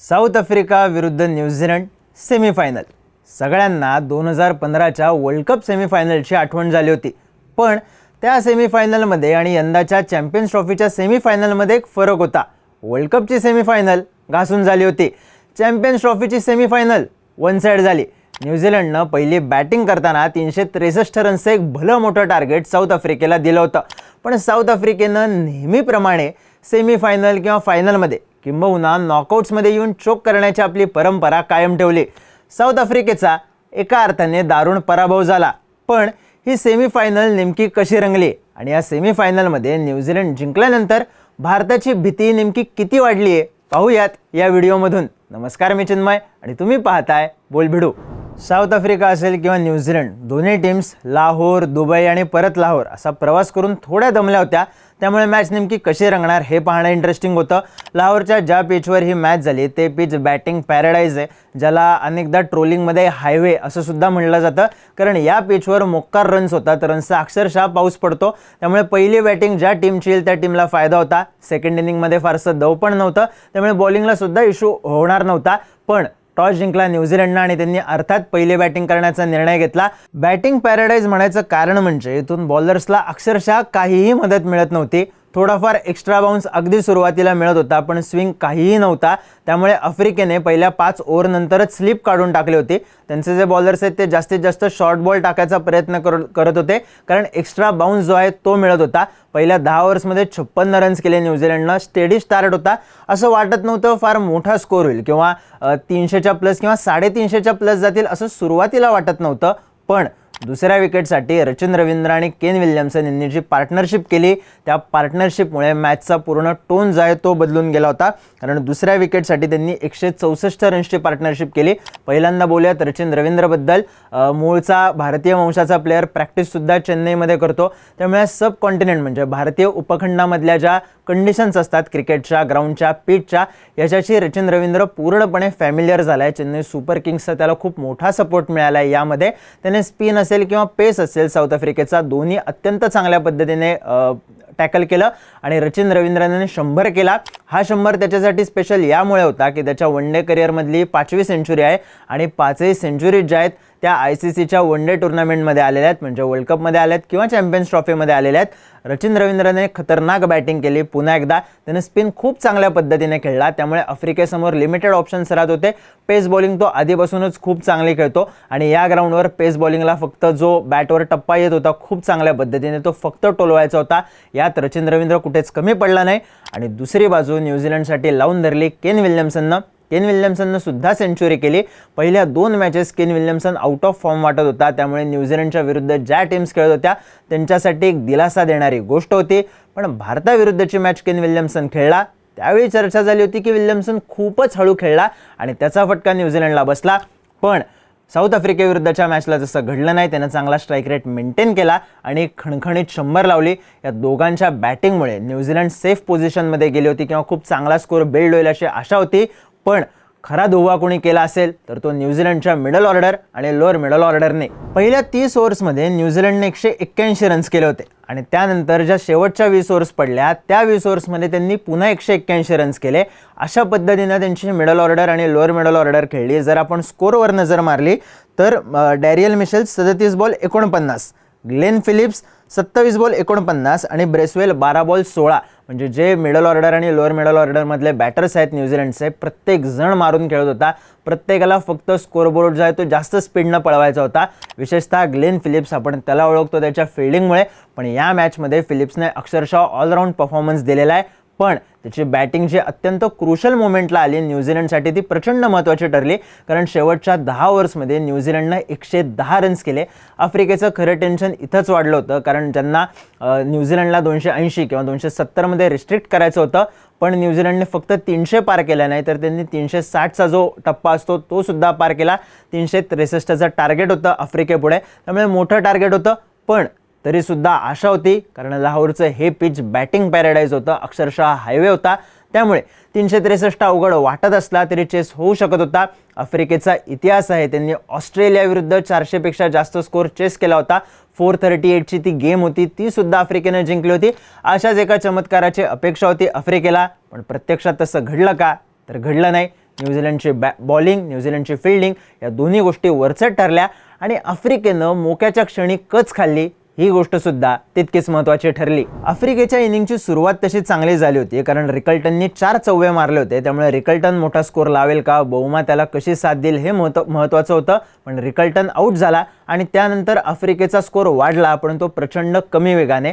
South Africa विरुद्ध New Zealand semifinal. सगळ्यांना दोन हजार पंधराच्या वर्ल्ड कप सेमीफायनलची आठवण झाली होती. पण त्या सेमीफायनलमध्ये आणि यंदाच्या चॅम्पियन्स ट्रॉफीच्या सेमीफायनलमध्ये एक फरक होता. वर्ल्ड कपची सेमीफायनल घासून झाली होती. चॅम्पियन्स ट्रॉफीची सेमीफायनल वन साईड झाली. न्यूझीलंडनं पहिली बॅटिंग करताना तीनशे त्रेसष्ट रन्सचं एक भलं मोठं टार्गेट साऊथ आफ्रिकेला दिलं होतं. पण साऊथ आफ्रिकेनं नेहमीप्रमाणे सेमीफायनल किंवा फायनलमध्ये किंबहुना नॉकआउट्समध्ये येऊन चोक करण्याची आपली परंपरा कायम ठेवली. साऊथ आफ्रिकेचा एका अर्थाने दारुण पराभव झाला. पण ही सेमीफायनल नेमकी कशी रंगली? आणि या सेमीफायनलमध्ये न्यूझीलंड जिंकल्यानंतर भारताची भीती नेमकी किती वाढली आहे? पाहूयात या व्हिडिओमधून. नमस्कार मी चिन्मय आणि तुम्ही पाहताय बोलभिडू. साऊथ आफ्रिका असेल किंवा न्यूझीलंड दोन्ही टीम्स लाहोर दुबई आणि परत लाहोर असा प्रवास करून थोड्या दमल्या होत्या. त्यामुळे मॅच नेमकी कशी रंगणार हे पाहणं इंटरेस्टिंग होतं. लाहोरच्या ज्या पिचवर ही मॅच झाली ते पिच बॅटिंग पॅराडाईज आहे ज्याला अनेकदा ट्रोलिंगमध्ये हायवे असं सुद्धा म्हणलं जातं. कारण या पिचवर मोक्कार रन्स होतात रन्सचा अक्षरशः पाऊस पडतो. त्यामुळे पहिली बॅटिंग ज्या टीमची येईल त्या टीमला फायदा होता. सेकंड इनिंगमध्ये फारसं दव पण नव्हतं. त्यामुळे बॉलिंगला सुद्धा इश्यू होणार नव्हता. पण टॉस जिंकला न्यूझीलंडनं आणि त्यांनी अर्थात पहिले बॅटिंग करण्याचा निर्णय घेतला. बॅटिंग पॅराडाईज म्हणायचं कारण म्हणजे इथून बॉलर्सला अक्षरशः काहीही मदत मिळत नव्हती. थोडाफार एक्स्ट्रा बाउन्स अगदी सुरुवातीला मिळत होता पण स्विंग काहीही नव्हता. त्यामुळे आफ्रिकेने पहिल्या पाच ओव्हरनंतरच स्लिप काढून टाकली होती. त्यांचे जे बॉलर्स आहेत ते जास्तीत जास्त शॉर्ट बॉल टाकायचा प्रयत्न कर करत होते. कारण एक्स्ट्रा बाउन्स जो आहे तो मिळत होता. पहिल्या दहा ओव्हर्समध्ये छप्पन्न रन्स केले न्यूझीलंडनं. स्टेडी स्टार्ट होता. असं वाटत नव्हतं फार मोठा स्कोर होईल. किंवा तीनशेच्या प्लस किंवा साडेतीनशेच्या प्लस जातील असं सुरुवातीला वाटत नव्हतं. पण दुसऱ्या विकेटसाठी रचिन रवींद्र आणि केन विल्यमसन यांनी जी पार्टनरशिप केली त्या पार्टनरशिपमुळे मॅचचा पूर्ण टोन जो आहे तो बदलून गेला होता. कारण दुसऱ्या विकेटसाठी त्यांनी एकशे चौसष्ट रन्सची पार्टनरशिप केली. पहिल्यांदा बोलूयात रचिन रवींद्रबद्दल मूळचा भारतीय वंशाचा प्लेअर प्रॅक्टिससुद्धा चेन्नईमध्ये करतो. त्यामुळे सब कॉन्टिनेंट म्हणजे भारतीय उपखंडामधल्या ज्या कंडिशन्स असतात क्रिकेटच्या ग्राउंडच्या पिचच्या याच्याशी रचिन रवींद्र पूर्णपणे फॅमिलियर झाला आहे चेन्नई सुपर किंग्सचा त्याला खूप मोठा सपोर्ट मिळाला आहे यामध्ये. त्याने स्पिन असेल किंवा पेस असेल साऊथ आफ्रिकेचा दोन्ही अत्यंत चांगल्या पद्धतीने टॅकल केलं आणि रचिन रवींद्रने शंभर केला. हा शंभर त्याच्यासाठी स्पेशल यामुळे होता की त्याच्या वन डे करिअरमधली पाचवी सेंचुरी आहे आणि पाचही सेंचुरीज ज्या आहेत त्या आय सी सीच्या वन डे टुर्नामेंटमध्ये आलेल्या आहेत म्हणजे वर्ल्ड कपमध्ये आल्या आहेत किंवा चॅम्पियन्स ट्रॉफीमध्ये आलेल्या आहेत. रचिन रवींद्रने खतरनाक बॅटिंग केली पुन्हा एकदा त्याने स्पिन खूप चांगल्या पद्धतीने खेळला. त्यामुळे आफ्रिकेसमोर लिमिटेड ऑप्शन्स राहत होते. पेस बॉलिंग तो आधीपासूनच खूप चांगली खेळतो आणि या ग्राउंडवर पेस बॉलिंगला फक्त जो बॅटवर टप्पा येत होता खूप चांगल्या पद्धतीने तो फक्त टोलवायचा होता. यात रचिन रवींद्र कुठेच कमी पडला नाही. आणि दुसरी बाजू न्यूझीलंडसाठी लावून धरली केन विल्यमसननं. केन विल्यमसननं सुद्धा सेंचुरी केली. पहिल्या दोन matches Kane Williamson out of form वाटत होता. त्यामुळे न्यूझीलंडच्या विरुद्ध ज्या टीम्स खेळत होत्या त्यांच्यासाठी एक दिलासा देणारी गोष्ट होती. पण भारताविरुद्धची मॅच केन विल्यमसन खेळला. त्यावेळी चर्चा झाली होती की विल्यमसन खूपच हळू खेळला आणि त्याचा फटका न्यूझीलंडला बसला. पण साऊथ आफ्रिकेविरुद्धच्या मॅचला जसं घडलं नाही त्यानं चांगला स्ट्राईक रेट मेंटेन केला आणि खणखणीत शंभर लावली. या दोघांच्या बॅटिंगमुळे न्यूझीलंड सेफ पोझिशनमध्ये गेली होती किंवा खूप चांगला स्कोर बिल्ड होईल अशी आशा होती. पण खरा धुवा कोणी केला असेल तर तो न्यूझीलंडच्या मिडल ऑर्डर आणि लोअर मिडल ऑर्डरने. पहिल्या तीस ओव्हर्समध्ये न्यूझीलंडने एकशे एक्क्याऐंशी रन्स केले होते आणि त्यानंतर ज्या शेवटच्या वीस ओव्हर्स पडल्या त्या वीस ओव्हर्समध्ये त्यांनी पुन्हा एकशे एक्क्याऐंशी रन्स केले. अशा पद्धतीनं त्यांची मिडल ऑर्डर आणि लोअर मिडल ऑर्डर खेळली. जर आपण स्कोरवर नजर मारली तर डॅरियल मिशेल सदतीस बॉल एकोणपन्नास. ग्लेन फिलिप्स सत्तावीस बॉल एकोणपन्नास आणि ब्रेसवेल बारा बॉल सोळा. म्हणजे जे मिडल ऑर्डर आणि लोअर मिडल ऑर्डरमधले बॅटर्स आहेत न्यूझीलंडचे प्रत्येक जण मारून खेळत होता. प्रत्येकाला फक्त स्कोरबोर्ड जो आहे तो जास्त स्पीडनं पळवायचा होता. विशेषतः ग्लेन फिलिप्स आपण त्याला ओळखतो त्याच्या फिल्डिंगमुळे पण या मॅचमध्ये फिलिप्सने अक्षरशः ऑलराऊंड परफॉर्मन्स दिलेला आहे. पण त्याची बॅटिंग जी अत्यंत क्रुशल मोमेंटला आली न्यूझीलंडसाठी ती प्रचंड महत्त्वाची ठरली. कारण शेवटच्या दहा ओव्हर्समध्ये न्यूझीलंडनं एकशे दहा रन्स केले. आफ्रिकेचं खरं टेन्शन इथंच वाढलं होतं. कारण ज्यांना न्यूझीलंडला दोनशे ऐंशी किंवा दोनशे सत्तरमध्ये रिस्ट्रिक्ट करायचं होतं. पण न्यूझीलंडने फक्त तीनशे पार केला नाही तर त्यांनी तीनशे साठचा जो टप्पा असतो तो सुद्धा पार केला. तीनशे त्रेसष्टचं टार्गेट होतं आफ्रिकेपुढे. त्यामुळे मोठं टार्गेट होतं. पण तरीसुद्धा आशा होती. कारण लाहोरचं हे पिच बॅटिंग पॅराडाईज होतं. अक्षरशः हायवे होता. त्यामुळे तीनशे त्रेसष्ट अवघड वाटत असला तरी चेस होऊ शकत होता. आफ्रिकेचा इतिहास आहे. त्यांनी ऑस्ट्रेलियाविरुद्ध चारशेपेक्षा जास्त स्कोर चेस केला होता. फोर थर्टी एटची ती गेम होती. ती सुद्धा आफ्रिकेनं जिंकली होती. अशाच एका चमत्काराची अपेक्षा होती आफ्रिकेला. पण प्रत्यक्षात तसं घडलं का? तर घडलं नाही. न्यूझीलंडची बॅ बॉलिंग न्यूझीलंडची फिल्डिंग या दोन्ही गोष्टी वरचढ ठरल्या. आणि आफ्रिकेनं मोक्याच्या क्षणी कच खाल्ली. ही गोष्ट सुद्धा तितकीच महत्त्वाची ठरली. आफ्रिकेच्या इनिंगची सुरुवात तशी चांगली झाली होती कारण रिकल्टननी चार चौवे मारले होते. त्यामुळे रिकल्टन मोठा स्कोर लावेल का? बहुमा त्याला कशी साथ देईल हे महत्त्व महत्त्वाचं होतं. पण रिकल्टन आऊट झाला. आणि त्यानंतर आफ्रिकेचा स्कोर वाढला पण तो प्रचंड कमी वेगाने.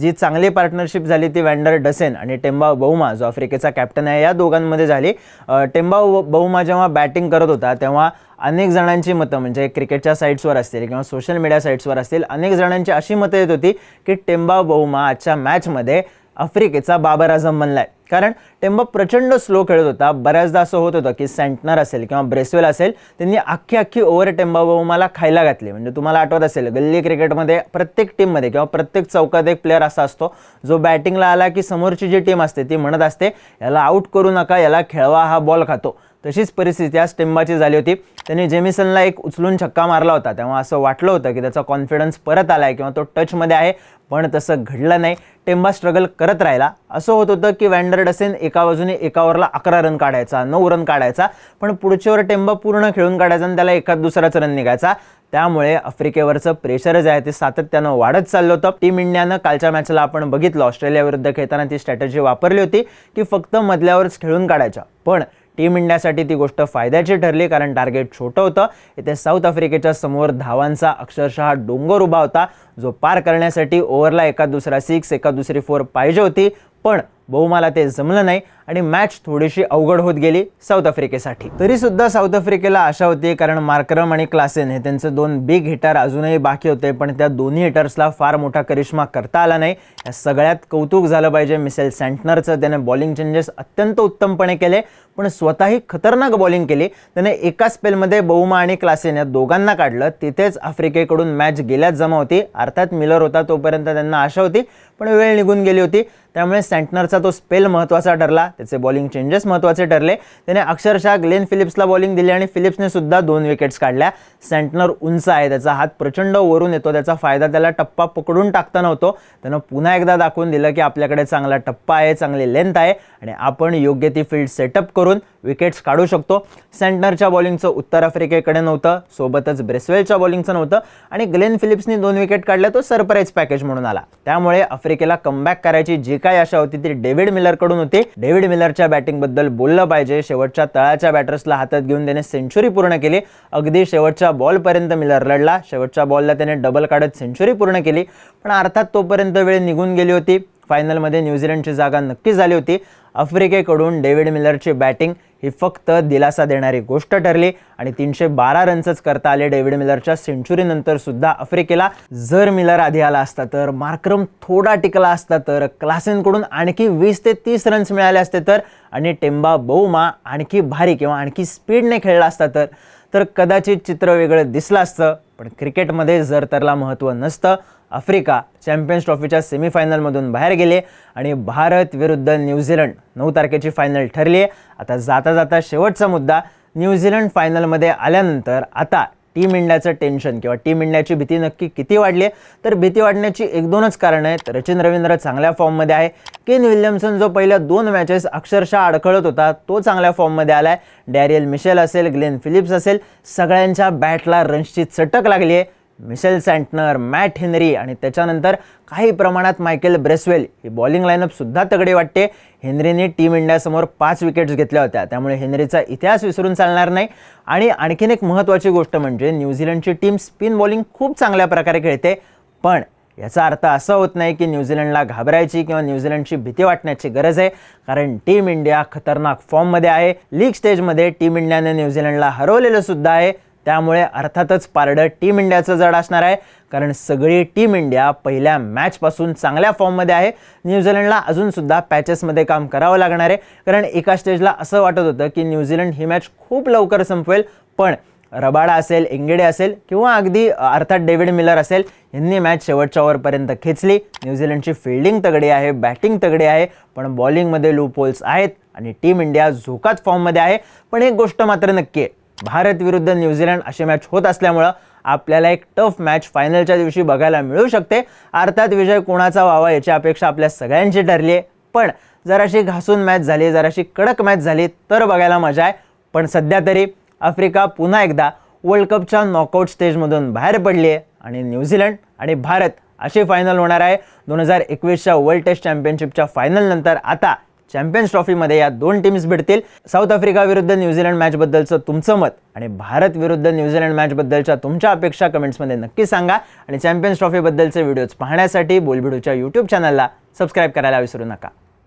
जी चांगली पार्टनरशिप झाली ती वँडर डसेन आणि टेम्बा बहुमा जो आफ्रिकेचा कॅप्टन आहे या दोघांमध्ये झाली. अ, टेम्बा बहुमा जेव्हा बॅटिंग करत होता तेव्हा अनेक जणांची मतं म्हणजे क्रिकेटच्या साईट्सवर असतील किंवा सोशल मीडिया साईट्सवर असतील अनेक जणांची अशी मतं येत होती की टेम्बा बहुमा आजच्या मॅचमध्ये आफ्रिकेचा बाबर आझम म्हणलाय कारण टेम्बा प्रचंड स्लो खेळत होता. बऱ्याचदा असं होत होतं की सेंटनर असेल किंवा ब्रेसवेल असेल त्यांनी अख्खी अख्खी ओव्हर टेम्बा खायला घातली. म्हणजे तुम्हाला आठवत असेल गल्ली क्रिकेटमध्ये प्रत्येक टीममध्ये किंवा प्रत्येक चौकात एक प्लेअर असा असतो जो बॅटिंगला आला की समोरची जी टीम असते ती म्हणत असते याला आऊट करू नका याला खेळवा हा बॉल खातो. तशीच परिस्थिती आज टेम्बाची झाली होती. त्यांनी जेमिसनला एक उचलून छक्का मारला होता. तेव्हा असं वाटलं होतं की त्याचा कॉन्फिडन्स परत आला आहे किंवा तो टचमध्ये आहे. पण तसं घडलं नाही. टेम्बा स्ट्रगल करत राहिला. असं होत होतं की वँडर डसेन एका बाजूने एका ओव्हरला अकरा रन काढायचा नऊ रन काढायचा. पण पुढच्या ओव्हर टेम्बा पूर्ण खेळून काढायचा आणि त्याला एखाद दुसराच रन निघायचा. त्यामुळे आफ्रिकेवरचं प्रेशर जे आहे ते सातत्यानं वाढत चाललं होतं. टीम इंडियानं कालच्या मॅचला आपण बघितलं. ऑस्ट्रेलियाविरुद्ध खेळताना ती स्ट्रॅटेजी वापरली होती की फक्त मधल्यावरच खेळून काढायच्या पण टीम इंडियासाठी ती गोष्ट फायद्याची ठरली कारण टार्गेट छोटं होतं. इथे साऊथ आफ्रिकेच्या समोर धावांचा अक्षरशः डोंगर उभा होता. जो पार करण्यासाठी ओव्हरला एका दुसरा सिक्स एका दुसरी फोर पाहिजे होती. पण बहुमाला ते जमलं नाही. आणि मॅच थोडीशी अवघड होत गेली साऊथ आफ्रिकेसाठी तरी सुद्धा साऊथ आफ्रिकेला आशा होती कारण मार्क्रम आणि क्लासेन हे त्यांचे दोन बिग हिटर अजूनही बाकी होते पण त्या दोन्ही हिटर्सला फार मोठा करिश्मा करता आला नाही. या सगळ्यात कौतुक झालं पाहिजे मिसेल सँटनरचं त्याने बॉलिंग चेंजेस अत्यंत उत्तमपणे केले पण स्वतःही खतरनाक बॉलिंग केली. त्याने एका स्पेलमध्ये बहुमा आणि क्लासेन या दोघांना काढलं. तिथेच आफ्रिकेकडून मॅच गेल्याच जमा होती. अर्थात मिलर होता तोपर्यंत त्यांना आशा होती पण वेळ निघून गेली होती. त्यामुळे सँटनरचा तो स्पेल महत्त्वाचा ठरला. त्याचे बॉलिंग चेंजेस महत्त्वाचे ठरले. त्याने अक्षरशः ग्लेन फिलिप्सला बॉलिंग दिली आणि फिलिप्सने सुद्धा दोन विकेट्स काढल्या. सेंटनर उंच आहे. त्याचा हात प्रचंड वरून येतो. त्याचा फायदा त्याला टप्पा पकडून टाकता नव्हतो त्यानं पुन्हा एकदा दाखवून दिलं की आपल्याकडे चांगला टप्पा आहे चांगली लेंथ आहे आणि आपण योग्य ती फील्ड सेटअप करून विकेट्स काढू शकतो. सेंटनरच्या बॉलिंगचं उत्तर आफ्रिकेकडे नव्हतं. सोबतच ब्रेसवेलच्या बॉलिंगचं नव्हतं. आणि ग्लेन फिलिप्सनी दोन विकेट काढल्या तो सरप्राईज पॅकेज म्हणून आला. त्यामुळे आफ्रिकेला कमबॅक करायची जी काय आशा होती ती डेव्हिड मिलरकडून होती. डेव्हिड मिलरच्या बॅटिंगबद्दल बोललं पाहिजे. शेवटच्या तळाच्या बॅटर्सला हातात घेऊन त्याने सेंचुरी पूर्ण केली. अगदी शेवटच्या बॉलपर्यंत मिलर लढला. शेवटच्या बॉलला त्याने डबल काढत सेंचुरी पूर्ण केली. पण अर्थात तोपर्यंत वेळ निघून गेली होती. फायनलमध्ये न्यूझीलंडची जागा नक्की झाली होती. आफ्रिकेकडून डेव्हिड मिलरची बॅटिंग ही फक्त दिलासा देणारी गोष्ट ठरली आणि तीनशे बारा रन्सच करता आले डेव्हिड मिलरच्या सेंचुरीनंतर सुद्धा आफ्रिकेला. जर मिलर आधी आला असता तर मार्क्रम थोडा टिकला असता तर क्लासेनकडून आणखी वीस ते तीस रन्स मिळाले असते तर आणि टेम्बा बहुमा आणखी भारी किंवा आणखी स्पीडने खेळला असता तर तर कदाचित चित्र वेगळं दिसलं असतं. पण क्रिकेटमध्ये जर त्याला महत्त्व नसतं आफ्रिका चॅम्पियन्स ट्रॉफीच्या सेमीफायनलमधून बाहेर गेले आणि भारत विरुद्ध न्यूझीलंड नऊ तारखेची फायनल ठरली. आहे आता जाता जाता शेवटचा मुद्दा न्यूझीलंड फायनलमध्ये आल्यानंतर आता टीम इंडियाचं टेन्शन किंवा टीम इंडियाची भीती नक्की किती वाढली? आहे तर भीती वाढण्याची एक दोनच कारणं आहेत. रचिन रवींद्र चांगल्या फॉर्ममध्ये आहे. केन विल्यमसन जो पहिल्या दोन मॅचेस अक्षरशः अडखळत होता तो चांगल्या फॉर्ममध्ये आला आहे डॅरियल मिशेल असेल ग्लेन फिलिप्स असेल सगळ्यांच्या बॅटला रन्सची चटक लागली आहे. मिशेल सँटनर मॅट हेनरी आणि त्याच्यानंतर काही प्रमाणात मायकेल ब्रेसवेल ही बॉलिंग लाईनअपसुद्धा तगडी वाटते. हेनरीने टीम इंडियासमोर पाच विकेट्स घेतल्या होत्या. त्यामुळे हेनरीचा इतिहास विसरून चालणार नाही. आणि आणखीन एक महत्त्वाची गोष्ट म्हणजे न्यूझीलंडची टीम स्पिन बॉलिंग खूप चांगल्या प्रकारे खेळते. पण याचा अर्थ असा होत नाही की न्यूझीलंडला घाबरायची किंवा न्यूझीलंडची भीती वाटण्याची गरज आहे. कारण टीम इंडिया खतरनाक फॉर्ममध्ये आहे. लीग स्टेजमध्ये टीम इंडियाने न्यूझीलंडला हरवलेलं सुद्धा आहे. त्यामुळे अर्थातच पारडं टीम इंडियाचं जड असणार आहे. कारण सगळी टीम इंडिया पहिल्या मॅचपासून चांगल्या फॉर्ममध्ये आहे. न्यूझीलंडला अजूनसुद्धा पॅचेसमध्ये काम करावं लागणार आहे. कारण एका स्टेजला असं वाटत होतं की न्यूझीलंड ही मॅच खूप लवकर संपवेल. पण रबाडा असेल एंगेडे असेल किंवा अगदी अर्थात डेव्हिड मिलर असेल यांनी मॅच शेवटच्या ओव्हरपर्यंत खेचली. न्यूझीलंडची फिल्डिंग तगडी आहे बॅटिंग तगडी आहे पण बॉलिंगमध्ये लूप होल्स आहेत आणि टीम इंडिया झोकात फॉर्ममध्ये आहे. पण एक गोष्ट मात्र नक्की आहे. भारत विरुद्ध न्यूझीलंड अशी मॅच होत असल्यामुळं आपल्याला एक टफ मॅच फायनलच्या दिवशी बघायला मिळू शकते. अर्थात विजय कोणाचा व्हावा याची अपेक्षा आपल्या सगळ्यांची ठरली आहे. पण जराशी घासून मॅच झाली जराशी कडक मॅच झाली तर बघायला मजा आहे. पण सध्या तरी आफ्रिका पुन्हा एकदा वर्ल्ड कपच्या नॉकआउट स्टेजमधून बाहेर पडली आहे आणि न्यूझीलंड आणि भारत अशी फायनल होणार आहे. दोन हजार एकवीसच्या वर्ल्ड टेस्ट चॅम्पियनशिपच्या फायनलनंतर आता चॅम्पियन्स ट्रॉफीमध्ये या दोन टीम्स भेटतील साऊथ आफ्रिका विरुद्ध न्यूझीलंड मॅचबद्दलचं तुमचं मत आणि भारत विरुद्ध न्यूझीलंड मॅचबद्दलच्या तुमच्या अपेक्षा कमेंट्समध्ये नक्की सांगा. आणि चॅम्पियन्स ट्रॉफीबद्दलचे व्हिडिओज पाहण्यासाठी बोलबिडूच्या यूट्यूब चॅनलला सबस्क्राईब करायला विसरू नका.